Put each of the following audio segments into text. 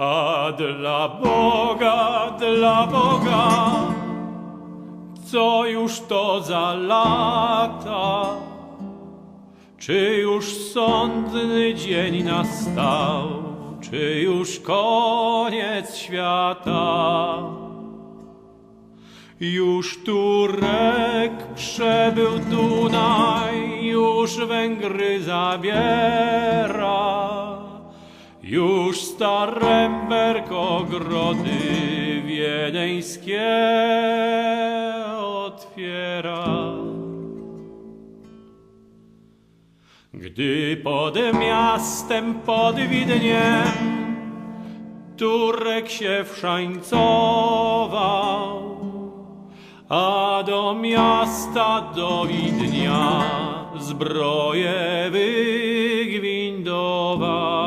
A dla Boga, dla Boga, co już to za lata? Czy już sądny dzień nastał? Czy już koniec świata? Już Turek przebył Dunaj, już Węgry zabiera. Już Staremberg ogrody wiedeńskie otwiera. Gdy pod miastem, pod Widniem Turek się wszańcował, a do miasta, do Widnia zbroję wygwindował.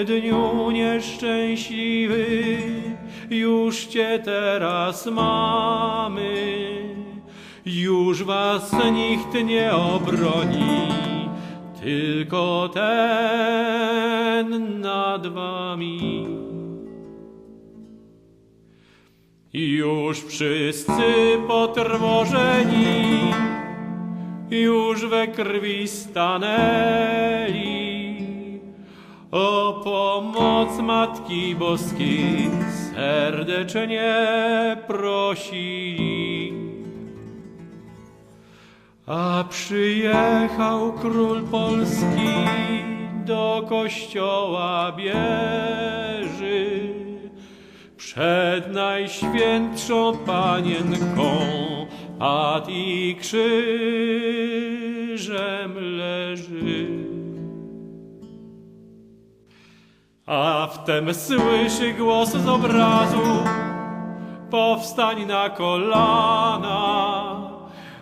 O Wiedniu nieszczęśliwy, już cię teraz mamy, już was nikt nie obroni, tylko ten nad wami. Już wszyscy potrwożeni, już we krwi stanęli. O pomoc Matki Boskiej serdecznie prosili. A przyjechał król Polski do kościoła bieży przed najświętszą panienką padł i krzyżem leży. A wtem słyszy głos z obrazu. Powstań na kolana.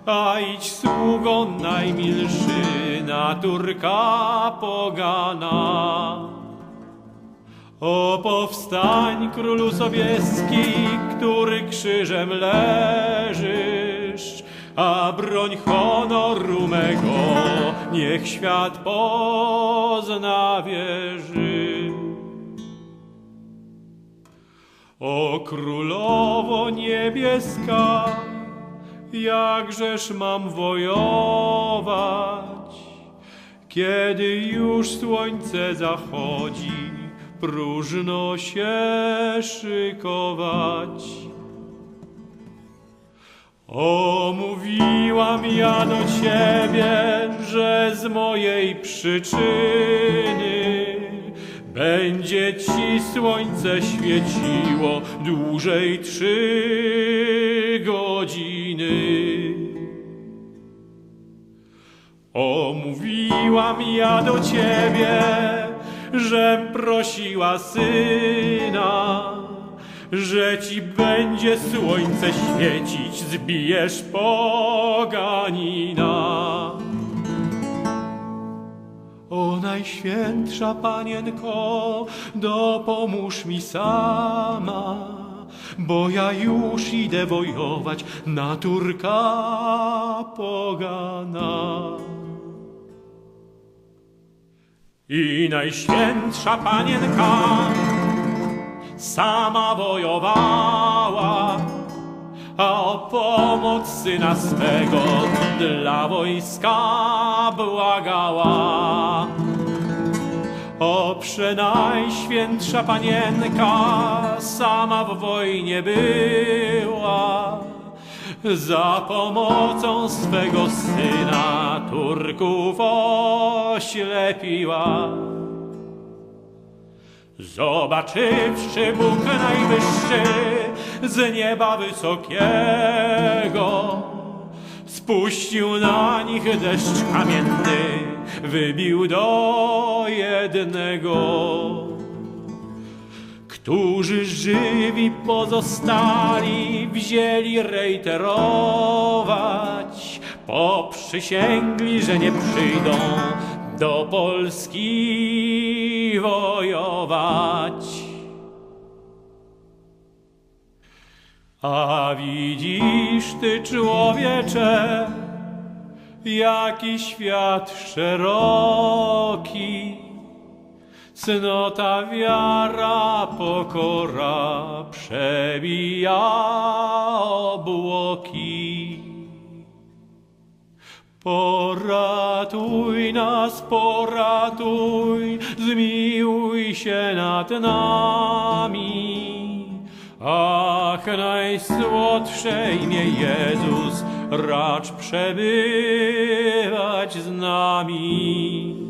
A idź sługo najmilszy na Turka pogana. O powstań królu sobieski, który krzyżem leżysz, a broń honoru mego niech świat pozna wierzy. O królowo niebieska, jakżeż mam wojować, kiedy już słońce zachodzi, próżno się szykować. O, mówiłam ja do ciebie, że z mojej przyczyny będzie ci słońce świeciło dłużej trzy godziny. O, mówiłam ja do ciebie, że prosiła syna, że ci będzie słońce świecić, zbijesz poganina. Najświętsza panienko, dopomóż mi sama, bo ja już idę wojować na Turka pogana. I najświętsza panienka sama wojowała, a o pomoc syna swego dla wojska błagała. Przenajświętsza panienka sama w wojnie była, za pomocą swego syna Turków oślepiła. Zobaczywszy Bóg najwyższy z nieba wysokiego, spuścił na nich deszcz kamienny, wybił do jednego. Którzy żywi pozostali, wzięli rejterować, poprzysięgli, że nie przyjdą do Polski wojować. A widzisz ty, człowiecze, jaki świat szeroki, Cnota, wiara, pokora przebija obłoki. Poratuj nas, poratuj, zmiłuj się nad nami. Ach, najsłodsze imię Jezus, racz przebywać z nami.